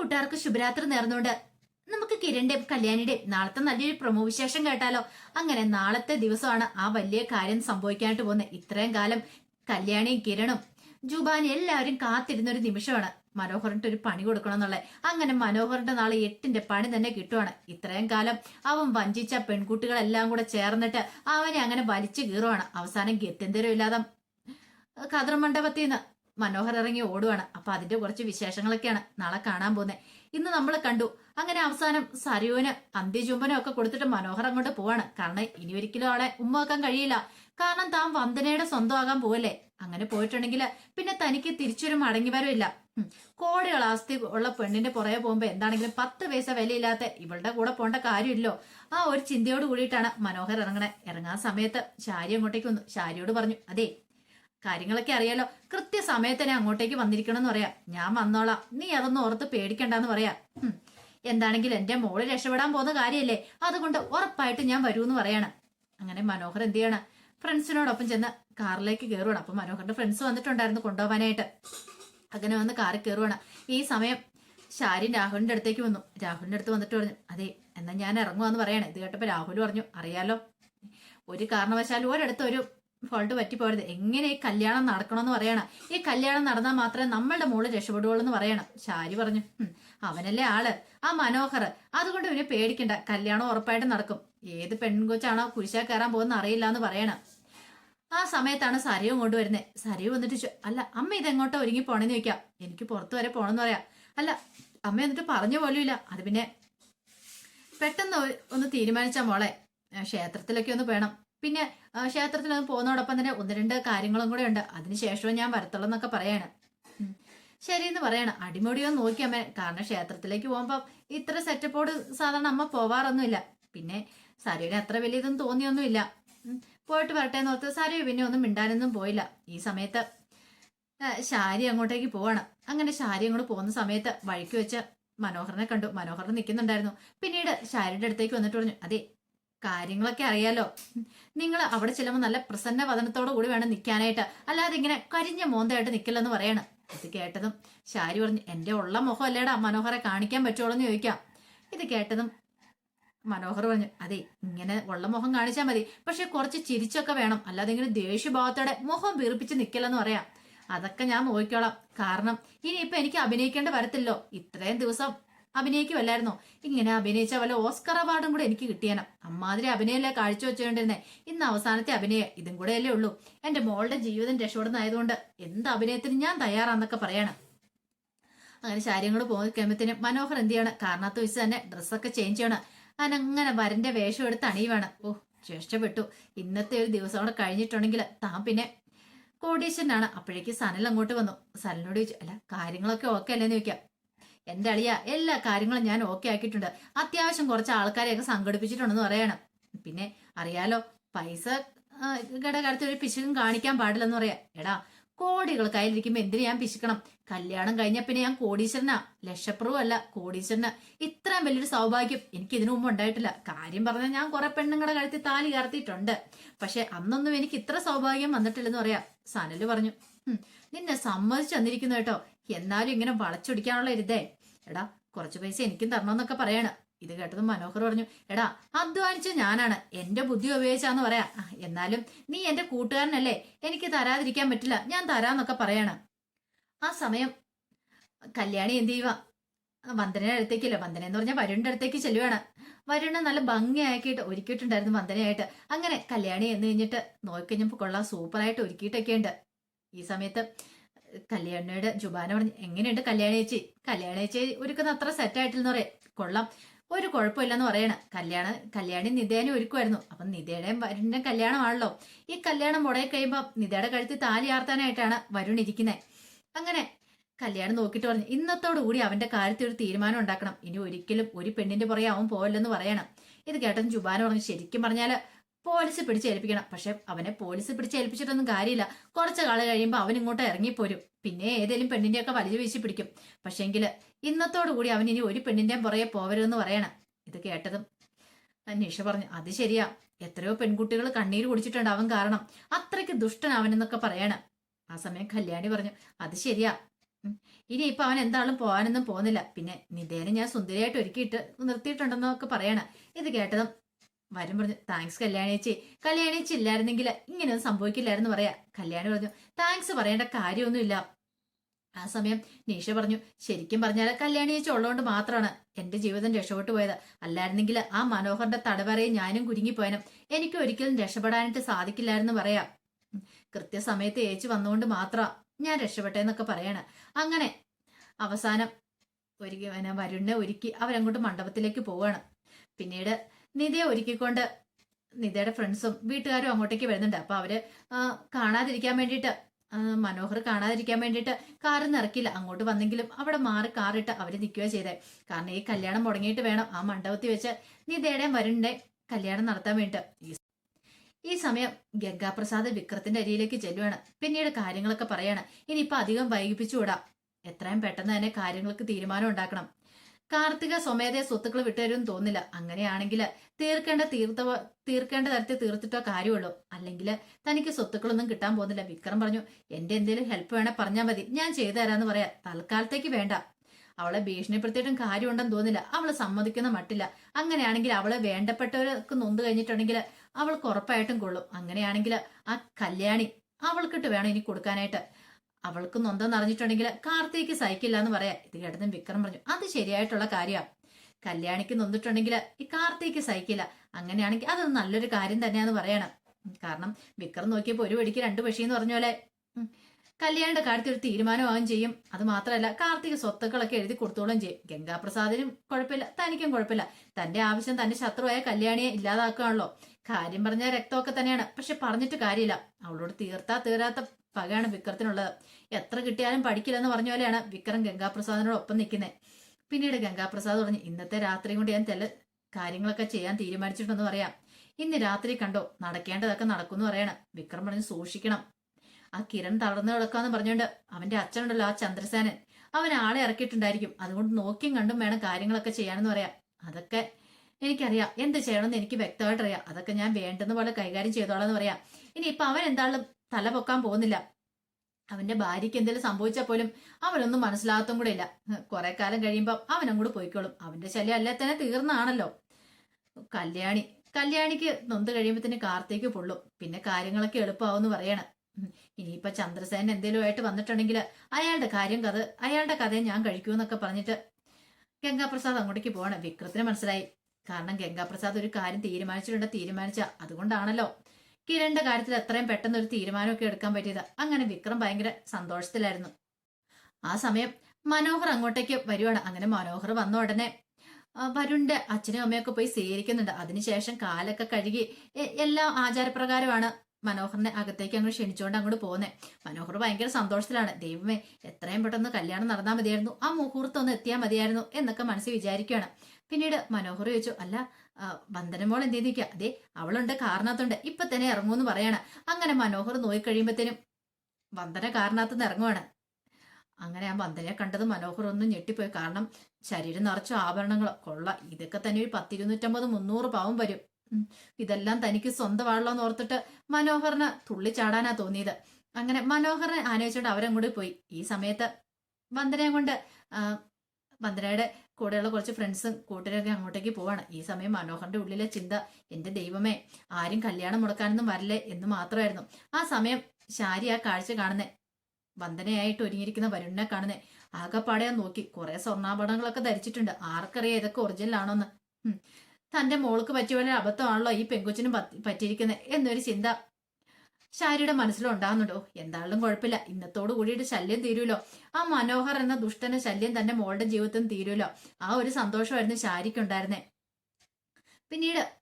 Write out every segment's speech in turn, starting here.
കൂട്ടുകാർക്ക് ശുഭരാത്രി നേർന്നുകൊണ്ട് നമുക്ക് കിരണിന്റെയും കല്യാണിയുടെയും നാളത്തെ നല്ലൊരു പ്രമോ വിശേഷം കേട്ടാലോ? അങ്ങനെ നാളത്തെ ദിവസമാണ് ആ വലിയ കാര്യം സംഭവിക്കാനായിട്ട് പോകുന്നത്. ഇത്രയും കാലം കല്യാണിയും കിരണും ജുബാനി എല്ലാവരും കാത്തിരുന്ന ഒരു നിമിഷമാണ് മനോഹറിന്റെ ഒരു പണി കൊടുക്കണം എന്നുള്ളത്. അങ്ങനെ മനോഹറിന്റെ നാളെ എട്ടിന്റെ പണി തന്നെ കിട്ടുവാണ്. ഇത്രയും കാലം അവൻ വഞ്ചിച്ച പെൺകുട്ടികളെല്ലാം കൂടെ ചേർന്നിട്ട് അവനെ അങ്ങനെ വലിച്ചു കീറുവാണ്. അവസാനം ഗത്യന്തരം ഇല്ലാതെ കതിർ മണ്ഡപത്തിൽ നിന്ന് മനോഹർ ഇറങ്ങി ഓടുവാണ്. അപ്പൊ അതിന്റെ കുറച്ച് വിശേഷങ്ങളൊക്കെയാണ് നാളെ കാണാൻ പോകുന്നത് ഇന്ന് നമ്മൾ കണ്ടു. അങ്ങനെ അവസാനം സരുവിന് അന്ത്യചുംബനം ഒക്കെ കൊടുത്തിട്ട് മനോഹർ അങ്ങോട്ട് പോവാണ്. കാരണം ഇനി ഒരിക്കലും അവളെ ഉമ്മ വെക്കാൻ കഴിയില്ല. കാരണം താൻ വന്ദനയുടെ സ്വന്തമാകാൻ പോവല്ലേ? അങ്ങനെ പോയിട്ടുണ്ടെങ്കിൽ പിന്നെ തനിക്ക് തിരിച്ചൊരു മടങ്ങി വരവില്ല. കോടികൾ ആസ്തി ഉള്ള പെണ്ണിന്റെ പുറകെ പോകുമ്പോ എന്താണെങ്കിലും പത്ത് പൈസ വിലയില്ലാത്ത ഇവളുടെ കൂടെ പോണ്ട കാര്യമില്ലോ. ആ ഒരു ചിന്തയോട് കൂടിയിട്ടാണ് മനോഹർ ഇറങ്ങണേ. ഇറങ്ങാൻ സമയത്ത് ശാരി അങ്ങോട്ടേക്ക് വന്നു. ശാരിയോട് പറഞ്ഞു അതെ കാര്യങ്ങളൊക്കെ അറിയാലോ. കൃത്യസമയത്ത് തന്നെ അങ്ങോട്ടേക്ക് വന്നിരിക്കണം എന്ന് പറയാ. ഞാൻ വന്നോളാം. നീ അതൊന്നും ഓർത്ത് പേടിക്കണ്ടെന്ന് പറയാ. എന്താണെങ്കിലും എന്റെ മോൾ രക്ഷപ്പെടാൻ പോകുന്ന കാര്യമല്ലേ അതുകൊണ്ട് ഉറപ്പായിട്ട് ഞാൻ വരൂന്ന് പറയാണ്. അങ്ങനെ മനോഹർ എന്ത് ചെയ്യണം? ഫ്രണ്ട്സിനോടൊപ്പം ചെന്ന് കാറിലേക്ക് കയറുവാണ് അപ്പൊ മനോഹറിന്റെ ഫ്രണ്ട്സ് വന്നിട്ടുണ്ടായിരുന്നു കൊണ്ടുപോകാനായിട്ട്. അങ്ങനെ വന്ന് കാറിൽ കയറുവാണ് ഈ സമയം ഷാരിൻ രാഹുലിന്റെ അടുത്തേക്ക് വന്നു. രാഹുലിന്റെ അടുത്ത് വന്നിട്ട് പറഞ്ഞു അതെ എന്നാ ഞാൻ ഇറങ്ങുവാന്ന് പറയാണ്. ഇത് കേട്ടപ്പോ രാഹുൽ പറഞ്ഞു അറിയാലോ ഒരു കാരണവശാലും ഒരിടത്ത് ഒരു ഫോൾട്ട് പറ്റിപ്പോരുത്. എങ്ങനെ ഈ കല്യാണം നടക്കണമെന്ന് പറയണം. ഈ കല്യാണം നടന്നാൽ മാത്രമേ നമ്മളുടെ മോൾ രക്ഷപ്പെടുകയുള്ളൂ എന്ന് പറയണം. ഷാരി പറഞ്ഞു. അവനല്ലേ ആൾ. ആ മനോഹർ. അതുകൊണ്ട് ഇവനെ പേടിക്കണ്ട. കല്യാണം ഉറപ്പായിട്ട് നടക്കും. ഏത് പെൺകൊച്ചാണോ കുരിശാ കയറാൻ പോകുന്ന അറിയില്ല എന്ന് പറയണം. ആ സമയത്താണ് സരയു കൊണ്ടുവരുന്നത് സരയു വന്നിട്ട് അല്ല അമ്മ ഇതെങ്ങോട്ടോ ഒരുങ്ങി പോണെന്ന് ചോദിക്കാം. എനിക്ക് പുറത്തു വരെ പോണെന്ന് പറയാം. അല്ല അമ്മ എന്നിട്ട് പറഞ്ഞു പോലുമില്ല അത് പിന്നെ പെട്ടെന്ന് ഒന്ന് തീരുമാനിച്ച മോളെ. ക്ഷേത്രത്തിലൊക്കെ ഒന്ന് വേണം പിന്നെ ക്ഷേത്രത്തിൽ ഒന്ന് പോകുന്നതോടൊപ്പം തന്നെ ഒന്ന് രണ്ട് കാര്യങ്ങളും കൂടെ ഉണ്ട്. അതിനുശേഷവും ഞാൻ വരത്തുള്ളൂ എന്നൊക്കെ പറയാണ്. ശരി എന്ന് പറയണം. അടിമുടിയോ നോക്കി അമ്മ. കാരണം ക്ഷേത്രത്തിലേക്ക് പോകുമ്പോൾ ഇത്ര സെറ്റപ്പോട് സാധാരണ അമ്മ പോവാറൊന്നുമില്ല. പിന്നെ സരയുടെ അത്ര വലിയതൊന്നും തോന്നിയൊന്നുമില്ല. പോയിട്ട് വരട്ടെ എന്ന് ഓർത്ത് സരയു പിന്നെ ഒന്നും മിണ്ടാനൊന്നും പോയില്ല. ഈ സമയത്ത് ശാരി അങ്ങോട്ടേക്ക് പോവാണ്. അങ്ങനെ ശാരി അങ്ങോട്ട് പോകുന്ന സമയത്ത് വഴിക്ക് വെച്ച് മനോഹരനെ കണ്ടു. മനോഹരൻ നിൽക്കുന്നുണ്ടായിരുന്നു പിന്നീട് ശാരിയുടെ അടുത്തേക്ക് വന്നിട്ട് പറഞ്ഞു അതെ കാര്യങ്ങളൊക്കെ അറിയാലോ. നിങ്ങൾ അവിടെ ചെല്ലുമ്പോൾ നല്ല പ്രസന്ന വദനത്തോടു കൂടി വേണം നിൽക്കാനായിട്ട് അല്ലാതെ ഇങ്ങനെ കരിഞ്ഞ മോന്തയായിട്ട് നിൽക്കില്ലെന്ന് പറയണം. ഇത് കേട്ടതും ശാരി പറഞ്ഞു എന്റെ ഉള്ള മുഖം അല്ലേടാ മനോഹറെ കാണിക്കാൻ പറ്റുള്ളൂ എന്ന് ചോദിക്കാം. ഇത് കേട്ടതും മനോഹർ പറഞ്ഞു അതെ ഇങ്ങനെ ഉള്ള മുഖം കാണിച്ചാൽ മതി. പക്ഷെ കുറച്ച് ചിരിച്ചൊക്കെ വേണം. അല്ലാതെ ഇങ്ങനെ ദേഷ്യഭാവത്തോടെ മുഖം വീർപ്പിച്ച് നിൽക്കില്ലെന്ന് പറയാം. അതൊക്കെ ഞാൻ നോക്കിക്കോളാം കാരണം ഇനിയിപ്പൊ എനിക്ക് അഭിനയിക്കേണ്ട വരത്തില്ലോ. ഇത്രയും ദിവസം അഭിനയിക്കുമല്ലായിരുന്നോ? ഇങ്ങനെ അഭിനയിച്ച വല്ല ഓസ്കർ അവാർഡും കൂടെ എനിക്ക് കിട്ടിയാനും. അമ്മാതിരി അഭിനയല്ലേ കാഴ്ച വെച്ചുകൊണ്ടിരുന്നേ ഇന്ന് അവസാനത്തെ അഭിനയം ഇതും കൂടെ അല്ലേ ഉള്ളൂ. എന്റെ മോളുടെ ജീവിതം രക്ഷപ്പെടുന്നതായതുകൊണ്ട് എന്ത് അഭിനയത്തിന് ഞാൻ തയ്യാറാന്നൊക്കെ പറയണം. അങ്ങനെ ശാര്യങ്ങൾ പോയി കഴിയുമ്പത്തിന് മനോഹർ എന്ത് ചെയ്യണം? കാരണത്ത് വെച്ച് തന്നെ ഡ്രസ്സൊക്കെ ചേഞ്ച് ചെയ്യണം. അങ്ങനെ വരന്റെ വേഷം എടുത്ത് അണിയുവാണ്. ഓ രക്ഷപ്പെട്ടു. ഇന്നത്തെ ഒരു ദിവസം കൂടെ കഴിഞ്ഞിട്ടുണ്ടെങ്കിൽ താൻ പിന്നെ കോടീശ്വരനാണ്. അപ്പോഴേക്ക് സനൽ അങ്ങോട്ട് വന്നു. സനലിനോട് ചോദിച്ചു അല്ല കാര്യങ്ങളൊക്കെ ഓക്കെ അല്ലേന്ന് ചോദിക്കാം. എന്റെ അളിയ എല്ലാ കാര്യങ്ങളും ഞാൻ ഓക്കെ ആക്കിയിട്ടുണ്ട്. അത്യാവശ്യം കുറച്ച് ആൾക്കാരെയൊക്കെ സംഘടിപ്പിച്ചിട്ടുണ്ടെന്ന് പറയണം. പിന്നെ അറിയാലോ പൈസ കടകടത്ത് ഒരു പിശുക്കും കാണിക്കാൻ പാടില്ലെന്ന് പറയാ. എടാ കോടികൾ കയ്യിലിരിക്കുമ്പോ എന്തിനു ഞാൻ പിശുക്കണം? കല്യാണം കഴിഞ്ഞ പിന്നെ ഞാൻ കോടീശ്വരനാ. ലക്ഷപ്രവും അല്ല കോടീശ്വരന്. ഇത്രയും വലിയൊരു സൗഭാഗ്യം എനിക്ക് ഇതിനു മുമ്പ് ഉണ്ടായിട്ടില്ല. കാര്യം പറഞ്ഞാൽ ഞാൻ കുറെ പെണ്ണുങ്ങളെ കഴുത്തിൽ താലി കയർത്തിയിട്ടുണ്ട് പക്ഷെ അന്നൊന്നും എനിക്ക് ഇത്ര സൗഭാഗ്യം വന്നിട്ടില്ലെന്ന് പറയാ. സനൽ പറഞ്ഞു നിന്നെ സമ്മതിച്ചു തന്നിരിക്കുന്നു കേട്ടോ. എന്നാലും ഇങ്ങനെ വളച്ചൊടിക്കാനുള്ള ഇരുതേ എടാ കുറച്ച് പൈസ എനിക്കും തരണമെന്നൊക്കെ പറയാണ്. ഇത് കേട്ടതും മനോഹർ പറഞ്ഞു എടാ അധ്വാനിച്ച ഞാനാണ്. എന്റെ ബുദ്ധി ഉപയോഗിച്ചാന്ന് പറയാ. "ആ, എന്നാലും നീ എന്റെ കൂട്ടുകാരനല്ലേ. എനിക്ക് തരാതിരിക്കാൻ പറ്റില്ല. ഞാൻ തരാന്നൊക്കെ പറയാണ്. ആ സമയം കല്യാണി എന്ത് ചെയ്യുക വന്ദനയുടെ അടുത്തേക്കല്ലേ? വന്ദന എന്ന് പറഞ്ഞാൽ വരുണിന്റെ അടുത്തേക്ക് ചെല്ലുവാണ്. വരുണ നല്ല ഭംഗിയാക്കിയിട്ട് ഒരുക്കിയിട്ടുണ്ടായിരുന്നു വന്ദനയായിട്ട്. അങ്ങനെ കല്യാണി എന്ന് കഴിഞ്ഞിട്ട് നോക്കിക്കഴിഞ്ഞപ്പോൾ കൊള്ളാം സൂപ്പറായിട്ട് ഒരുക്കിയിട്ടൊക്കെ ഉണ്ട് ഈ സമയത്ത് കല്യാണിയുടെ ജുബാന പറഞ്ഞു എങ്ങനെയുണ്ട് കല്യാണേച്ചി ചേച്ചി? കല്യാണി ചേച്ചി ഒരുക്കുന്ന അത്ര സെറ്റായിട്ടില്ലെന്ന് പറയാം. കൊള്ളാം. ഒരു കുഴപ്പമില്ലെന്ന് പറയണ. കല്യാണ കല്യാണി നിധേനെ ഒരുക്കുമായിരുന്നു അപ്പം നിധയുടെയും വരുണിന്റെയും കല്യാണമാണല്ലോ. ഈ കല്യാണം മുടങ്ങി കഴിയുമ്പോൾ നിധയുടെ കഴുത്തിൽ താലി ആർത്താനായിട്ടാണ് വരുൺ ഇരിക്കുന്നത് അങ്ങനെ കല്യാണം നോക്കിയിട്ട് പറഞ്ഞു ഇന്നത്തോടു കൂടി അവന്റെ കാര്യത്തിൽ ഒരു തീരുമാനം ഉണ്ടാക്കണം. ഇനി ഒരിക്കലും ഒരു പെണ്ണിന്റെ പുറകെ അവൻ പോകല്ലെന്ന് പറയണം. ഇത് കേട്ടെന്ന് ജുബാന പറഞ്ഞു ശരിക്കും പറഞ്ഞാൽ പോലീസ് പിടിച്ചേൽപ്പിക്കണം. പക്ഷെ അവനെ പോലീസ് പിടിച്ചേൽപ്പിച്ചിട്ടൊന്നും കാര്യമില്ല. കുറച്ച് കാലം കഴിയുമ്പോൾ അവൻ ഇങ്ങോട്ട് ഇറങ്ങിപ്പോരും. പിന്നെ ഏതെങ്കിലും പെണ്ണിന്റെയൊക്കെ വലിച്ചു വീശി പിടിക്കും. പക്ഷെങ്കിൽ ഇന്നത്തോടു കൂടി അവൻ ഇനി ഒരു പെണ്ണിന്റെയും പുറകെ പോവരുതെന്ന് പറയണം. ഇത് കേട്ടതും നിഷ പറഞ്ഞു അത് ശരിയാ. എത്രയോ പെൺകുട്ടികൾ കണ്ണീര് കുടിച്ചിട്ടുണ്ട് അവൻ കാരണം. അത്രയ്ക്ക് ദുഷ്ടൻ അവനെന്നൊക്കെ പറയണം. ആ സമയം കല്യാണി പറഞ്ഞു അത് ശരിയാ. ഇനി ഇപ്പൊ അവൻ എന്താളും പോകാനൊന്നും പോകുന്നില്ല. പിന്നെ നിതേനെ ഞാൻ സുന്ദരിയായിട്ട് ഒരുക്കിയിട്ട് നിർത്തിയിട്ടുണ്ടെന്നൊക്കെ പറയണം. ഇത് കേട്ടതും വരും പറഞ്ഞു താങ്ക്സ് കല്യാണേച്ചി കല്യാണേച്ചി ഇല്ലായിരുന്നെങ്കിൽ ഇങ്ങനെയൊന്നും സംഭവിക്കില്ലായിരുന്നു പറയാ. കല്യാണി പറഞ്ഞു താങ്ക്സ് പറയേണ്ട കാര്യമൊന്നുമില്ല. ആ സമയം നീഷ പറഞ്ഞു ശരിക്കും പറഞ്ഞാൽ കല്യാണി ചേച്ചി ഉള്ളതുകൊണ്ട് മാത്രമാണ് എന്റെ ജീവിതം രക്ഷപ്പെട്ടു പോയത്. അല്ലായിരുന്നെങ്കിൽ ആ മനോഹറിന്റെ തടവറയിൽ ഞാനും കുരുങ്ങിപ്പോയനും. എനിക്ക് ഒരിക്കലും രക്ഷപ്പെടാനായിട്ട് സാധിക്കില്ലായിരുന്നു പറയാം. കൃത്യസമയത്ത് ഏച്ചി വന്നുകൊണ്ട് മാത്രം ഞാൻ രക്ഷപ്പെട്ടെന്നൊക്കെ പറയാണ്. അങ്ങനെ അവസാനം പിന്നെ വരുണിനെ ഒരുക്കി അവരങ്ങോട്ട് മണ്ഡപത്തിലേക്ക് പോവാണ്. പിന്നീട് നിധയെ ഒരുക്കിക്കൊണ്ട് നിധയുടെ ഫ്രണ്ട്സും വീട്ടുകാരും അങ്ങോട്ടേക്ക് വരുന്നുണ്ട്. അപ്പൊ അവർ കാണാതിരിക്കാൻ വേണ്ടിയിട്ട് മനോഹർ കാണാതിരിക്കാൻ വേണ്ടിയിട്ട് കാറിൽ നിന്ന് ഇറക്കില്ല അങ്ങോട്ട് വന്നെങ്കിലും അവിടെ മാറി കാറിട്ട് അവർ നിൽക്കുക ചെയ്തേ. കാരണം ഈ കല്യാണം മുടങ്ങിയിട്ട് വേണം. ആ മണ്ഡപത്തിൽ വെച്ച് നിധയുടെ വരുണിന്റെ കല്യാണം നടത്താൻ വേണ്ടിട്ട് ഈ- സമയം ഗംഗാപ്രസാദ് വിക്രത്തിന്റെ അരിയിലേക്ക് ചെല്ലുവാണ്. പിന്നീട് കാര്യങ്ങളൊക്കെ പറയാണ്. ഇനിയിപ്പൊ അധികം വൈകിപ്പിച്ചുകൂടാ. എത്രയും പെട്ടെന്ന് തന്നെ കാര്യങ്ങൾക്ക് തീരുമാനം ഉണ്ടാക്കണം. കാർത്തിക സ്വമേധയെ സ്വത്തുക്കൾ വിട്ടുതരും തോന്നില്ല അങ്ങനെയാണെങ്കിൽ തീർക്കേണ്ട തീർത്ത തീർക്കേണ്ട തരത്തിൽ തീർത്തിട്ടോ കാര്യമുള്ളൂ. അല്ലെങ്കിൽ തനിക്ക് സ്വത്തുക്കളൊന്നും കിട്ടാൻ പോകുന്നില്ല. വിക്രം പറഞ്ഞു എന്റെ എന്തെങ്കിലും ഹെൽപ്പ് വേണേ പറഞ്ഞാൽ മതി. ഞാൻ ചെയ്തു തരാന്ന് പറയാ. തൽക്കാലത്തേക്ക് വേണ്ട. അവളെ ഭീഷണിപ്പെടുത്തിയിട്ടും കാര്യമുണ്ടെന്ന് തോന്നില്ല അവൾ സമ്മതിക്കുന്ന മട്ടില്ല. അങ്ങനെയാണെങ്കിൽ അവളെ വേണ്ടപ്പെട്ടവർക്ക് നൊന്ത് കഴിഞ്ഞിട്ടുണ്ടെങ്കിൽ അവൾക്ക് ഉറപ്പായിട്ടും കൊള്ളും. അങ്ങനെയാണെങ്കിൽ ആ കല്യാണി അവൾക്കിട്ട് വേണം ഇനി കൊടുക്കാനായിട്ട്. അവൾക്ക് നൊന്തെന്ന് അറിഞ്ഞിട്ടുണ്ടെങ്കിൽ കാർത്തിക്ക് സഹിക്കില്ല എന്ന് പറയാ. ഇത് കേട്ടതും വിക്രം പറഞ്ഞു അത് ശരിയായിട്ടുള്ള കാര്യമാണ് കല്യാണിക്ക് നൊന്നിട്ടുണ്ടെങ്കിൽ ഈ കാർത്തിക്ക് സഹിക്കില്ല. അങ്ങനെയാണെങ്കിൽ അത് നല്ലൊരു കാര്യം തന്നെയാന്ന് പറയണം. കാരണം വിക്രം നോക്കിയപ്പോൾ ഒരു വെടിക്ക് രണ്ട് പക്ഷി എന്ന് പറഞ്ഞ പോലെ കല്യാണിന്റെ കാര്യത്തിൽ ഒരു തീരുമാനമാവുകയും ചെയ്യും. അത് മാത്രമല്ല കാർത്തിക സ്വത്തുക്കളൊക്കെ എഴുതി കൊടുത്തോളും ചെയ്യും. ഗംഗാപ്രസാദിനും കുഴപ്പമില്ല തനിക്കും കുഴപ്പമില്ല. തന്റെ ആവശ്യം തന്റെ ശത്രുവായ കല്യാണിയെ ഇല്ലാതാക്കുകയാണല്ലോ. കാര്യം പറഞ്ഞ രക്തമൊക്കെ തന്നെയാണ്. പക്ഷെ പറഞ്ഞിട്ട് കാര്യമില്ല. അവളോട് തീർത്താ തീരാത്ത പകയാണ് വിക്രത്തിനുള്ളത്. എത്ര കിട്ടിയാലും പഠിക്കില്ലെന്ന് പറഞ്ഞ പോലെയാണ് വിക്രം ഗംഗാപ്രസാദിനോട് ഒപ്പം നിൽക്കുന്നത് പിന്നീട് ഗംഗാപ്രസാദ് പറഞ്ഞു ഇന്നത്തെ രാത്രി കൊണ്ട് ഞാൻ ചില കാര്യങ്ങളൊക്കെ ചെയ്യാൻ തീരുമാനിച്ചിട്ടുണ്ടെന്ന് പറയാം. ഇന്ന് രാത്രി കണ്ടോ നടക്കേണ്ടതൊക്കെ നടക്കുമെന്ന് പറയണം. വിക്രം പറഞ്ഞ് സൂക്ഷിക്കണം. ആ കിരൺ തളർന്നു കിടക്കാന്ന് പറഞ്ഞുകൊണ്ട് അവന്റെ അച്ഛനുണ്ടല്ലോ ആ ചന്ദ്രസേനൻ. അവൻ ആളെ ഇറക്കിയിട്ടുണ്ടായിരിക്കും. അതുകൊണ്ട് നോക്കിയും കണ്ടും വേണം കാര്യങ്ങളൊക്കെ ചെയ്യാനെന്ന് പറയാം. അതൊക്കെ എനിക്കറിയാം. എന്ത് ചെയ്യണമെന്ന് എനിക്ക് വ്യക്തമായിട്ട് അറിയാം അതൊക്കെ ഞാൻ വേണ്ടുന്ന പോലെ കൈകാര്യം ചെയ്തോളാം എന്ന് പറയാം. ഇനി ഇപ്പൊ അവൻ എന്തായാലും തല പൊക്കാൻ പോകുന്നില്ല. അവന്റെ ഭാര്യയ്ക്ക് എന്തെങ്കിലും സംഭവിച്ചാൽ പോലും അവനൊന്നും മനസ്സിലാകത്തും കൂടെ ഇല്ല. കുറെ കാലം കഴിയുമ്പോൾ അവനും കൂടെ പോയിക്കോളും. അവന്റെ ശല്യം അല്ലേ തന്നെ തീർന്നാണല്ലോ. കല്യാണി കല്യാണിക്ക് നൊന്ത് കഴിയുമ്പോൾ തന്നെ കാർത്തേക്ക് പൊള്ളും. പിന്നെ കാര്യങ്ങളൊക്കെ എളുപ്പമാവെന്ന് പറയണം. ഇനിയിപ്പോ ചന്ദ്രസേന എന്തെങ്കിലും ആയിട്ട് വന്നിട്ടുണ്ടെങ്കിൽ അയാളുടെ കാര്യം കഥ അയാളുടെ കഥയെ ഞാൻ കഴിക്കൂന്നൊക്കെ പറഞ്ഞിട്ട് ഗംഗാപ്രസാദ് അങ്ങോട്ടേക്ക് പോകണം വിക്രത്തിന് മനസ്സിലായി. കാരണം ഗംഗാപ്രസാദ് ഒരു കാര്യം തീരുമാനിച്ചിട്ടുണ്ട് തീരുമാനിച്ച അതുകൊണ്ടാണല്ലോ. കിരണിന്റെ കാര്യത്തിൽ എത്രയും പെട്ടെന്ന് ഒരു തീരുമാനമൊക്കെ എടുക്കാൻ പറ്റിയത്. അങ്ങനെ വിക്രം ഭയങ്കര സന്തോഷത്തിലായിരുന്നു. ആ സമയം മനോഹർ അങ്ങോട്ടേക്ക് വരുവാണ്. അങ്ങനെ മനോഹർ വന്ന ഉടനെ വരുണിന്റെ അച്ഛനും അമ്മയൊക്കെ പോയി സ്വീകരിക്കുന്നുണ്ട്. അതിനുശേഷം കാലൊക്കെ കഴുകി എല്ലാം ആചാരപ്രകാരമാണ് മനോഹറിനെ അകത്തേക്ക് അങ്ങോട്ട് ക്ഷണിച്ചുകൊണ്ട് അങ്ങോട്ട് പോകുന്നത് മനോഹർ ഭയങ്കര സന്തോഷത്തിലാണ്. ദൈവമേ എത്രയും പെട്ടെന്ന് കല്യാണം നടന്നാൽ മതിയായിരുന്നു. ആ മുഹൂർത്തം ഒന്ന് എത്തിയാൽ മതിയായിരുന്നു എന്നൊക്കെ മനസ്സിൽ വിചാരിക്കുകയാണ് പിന്നീട് മനോഹർ ചോദിച്ചു അല്ല വന്ദന വന്ദനമോൾ എന്ത് ചെയ്തിരിക്കുക അതെ അവളുണ്ട് കാറിനകത്തുണ്ട് ഇപ്പൊ തന്നെ ഇറങ്ങുമെന്ന് പറയാണ്. അങ്ങനെ മനോഹർ നോയിക്കഴിയുമ്പത്തേനും വന്ദന കാറിനകത്ത് നിന്ന് ഇറങ്ങുവാണ്. അങ്ങനെ ആ വന്ദനയെ കണ്ടത് മനോഹർ ഒന്നും ഞെട്ടിപ്പോയി. കാരണം ശരീരം നിറച്ച ആഭരണങ്ങൾ കൊള്ള ഇതൊക്കെ തന്നെ ഒരു പത്തിരുന്നൂറ്റമ്പത് മുന്നൂറ് പാവം വരും. ഇതെല്ലാം തനിക്ക് സ്വന്തമാണല്ലോ എന്ന് ഓർത്തിട്ട് മനോഹറിന് തുള്ളിച്ചാടാനാ തോന്നിയത്. അങ്ങനെ മനോഹറിനെ ആനയിച്ചുകൊണ്ട് അവരങ്ങോട്ട് പോയി. ഈ സമയത്ത് വന്ദനയെ കൊണ്ട് വന്ദനയുടെ കൂടെയുള്ള കുറച്ച് ഫ്രണ്ട്സും കൂട്ടരൊക്കെ അങ്ങോട്ടേക്ക് പോവാണ്. ഈ സമയം മനോഹറിന്റെ ഉള്ളിലെ ചിന്ത എന്റെ ദൈവമേ ആരും കല്യാണം മുടക്കാനൊന്നും വരില്ലേ എന്ന് മാത്രമായിരുന്നു. ആ സമയം ശാരി ആ കാഴ്ച കാണുന്നേ. വന്ദനയായിട്ട് ഒരുങ്ങിയിരിക്കുന്ന വരുണിനെ കാണുന്നേ. ആകെപ്പാടെ നോക്കി. കുറെ സ്വർണാഭരണങ്ങളൊക്കെ ധരിച്ചിട്ടുണ്ട്. ആർക്കറിയാം ഇതൊക്കെ ഒറിജിനൽ ആണോന്ന്. തന്റെ മോൾക്ക് പറ്റിയ പോലെ അബദ്ധമാണല്ലോ ഈ പെങ്കുച്ചിനും പറ്റി- പറ്റിയിരിക്കുന്നത് എന്നൊരു ചിന്ത ശാരിയുടെ മനസ്സിലുണ്ടാകുന്നുണ്ടോ. എന്തായാലും കുഴപ്പമില്ല. ഇന്നത്തോടു കൂടിയിട്ട് ശല്യം തീരുമല്ലോ. ആ മനോഹർ എന്ന ദുഷ്ടന്റെ ശല്യം തന്റെ മോളുടെ ജീവിതത്തിൽ തീരുമല്ലോ. ആ ഒരു സന്തോഷമായിരുന്നു ശാരിക്കുണ്ടായിരുന്നേ. പിന്നീട്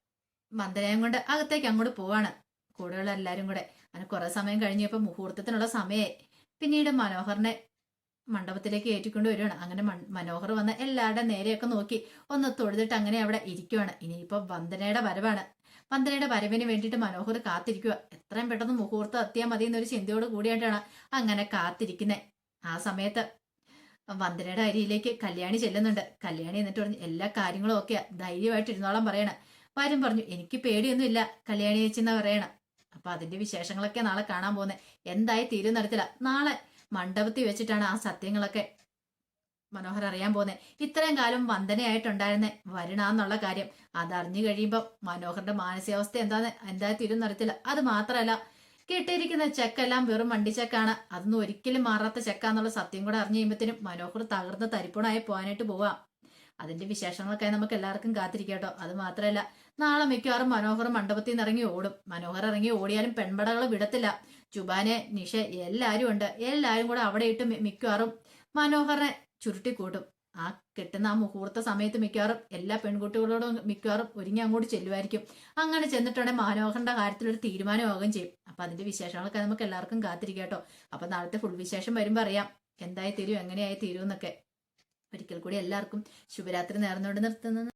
മന്ദനയം കൊണ്ട് അകത്തേക്ക് അങ്ങോട്ട് പോവാണ്. കൂടെയുള്ള എല്ലാരും കൂടെ. അങ്ങനെ കുറെ സമയം കഴിഞ്ഞപ്പോൾ മുഹൂർത്തത്തിനുള്ള സമയമായി. പിന്നീട് മനോഹറിനെ മണ്ഡപത്തിലേക്ക് ഏറ്റിക്കൊണ്ട് വരികയാണ് അങ്ങനെ മനോഹർ വന്ന എല്ലാവരുടെ നേരെയൊക്കെ നോക്കി. ഒന്ന് തൊഴുതിട്ട് അങ്ങനെ അവിടെ ഇരിക്കുവാണ്. ഇനിയിപ്പോ വന്ദനയുടെ വരവാണ്. വന്ദനയുടെ വരവിന് വേണ്ടിയിട്ട് മനോഹർ കാത്തിരിക്കുക എത്രയും പെട്ടെന്ന് മുഹൂർത്തം എത്തിയാൽ മതി എന്നൊരു ചിന്തയോട് കൂടിയായിട്ടാണ് അങ്ങനെ കാത്തിരിക്കുന്നത് ആ സമയത്ത് വന്ദനയുടെ അരിയിലേക്ക് കല്യാണി ചെല്ലുന്നുണ്ട്. കല്യാണി എന്നിട്ട് പറഞ്ഞു എല്ലാ കാര്യങ്ങളും ഒക്കെ ധൈര്യമായിട്ട് ഇരുന്നോളം പറയണ. വാര്യം പറഞ്ഞു എനിക്ക് പേടിയൊന്നുമില്ല. കല്യാണി ചേച്ചിന്ന പറയണം. അപ്പൊ അതിന്റെ വിശേഷങ്ങളൊക്കെ നാളെ കാണാൻ പോകുന്നത് എന്തായി തീരും നടത്തില്ല നാളെ മണ്ഡപത്തിൽ വെച്ചിട്ടാണ് ആ സത്യങ്ങളൊക്കെ മനോഹർ അറിയാൻ പോകുന്നത് ഇത്രയും കാലം വന്ദനയായിട്ടുണ്ടായിരുന്ന വരണാന്നുള്ള കാര്യം. അതറിഞ്ഞു കഴിയുമ്പോൾ മനോഹറിന്റെ മാനസികാവസ്ഥ എന്താന്ന് എന്താ തിരുന്നറിയത്തില്ല അത് മാത്രമല്ല കിട്ടിയിരിക്കുന്ന ചെക്കെല്ലാം വെറും വണ്ടി ചെക്കാണ്. അതൊന്നും ഒരിക്കലും മാറാത്ത ചെക്കാന്നുള്ള സത്യം കൂടെ അറിഞ്ഞു കഴിയുമ്പോഴത്തേനും മനോഹർ തകർന്ന് തരിപ്പണായി പോകാനായിട്ട് പോവാം. അതിന്റെ വിശേഷങ്ങളൊക്കെ നമുക്ക് എല്ലാവർക്കും കാത്തിരിക്കാട്ടോ. അത് മാത്രമല്ല നാളെ മിക്കവാറും മനോഹർ മണ്ഡപത്തിൽ നിന്ന് ഇറങ്ങി ഓടും. മനോഹർ ഇറങ്ങി ഓടിയാലും പെൺപടകൾ വിടത്തില്ല. ചുബാനെ നിഷ എല്ലാവരും ഉണ്ട്. എല്ലാവരും കൂടെ അവിടെ ഇട്ട് മിക്കവാറും മനോഹറിനെ ചുരുട്ടിക്കൂട്ടും. ആ കിട്ടുന്ന ആ മുഹൂർത്ത സമയത്ത് മിക്കവാറും എല്ലാ പെൺകുട്ടികളോടും മിക്കവാറും ഒരുങ്ങി അങ്ങോട്ട് ചെല്ലുമായിരിക്കും. അങ്ങനെ ചെന്നിട്ടുണ്ടെങ്കിൽ മാനോഹറിന്റെ കാര്യത്തിൽ ഒരു തീരുമാനമാകുകയും ചെയ്യും. അപ്പൊ അതിന്റെ വിശേഷങ്ങളൊക്കെ നമുക്ക് എല്ലാവർക്കും കാത്തിരിക്കാം കേട്ടോ. അപ്പൊ നാളത്തെ ഫുൾ വിശേഷം വരുമ്പോൾ അറിയാം എന്തായി തീരും എങ്ങനെയായി തീരും എന്നൊക്കെ ഒരിക്കൽ കൂടി എല്ലാവർക്കും ശുഭരാത്രി നേർന്നുകൊണ്ട് നിർത്തുന്നു.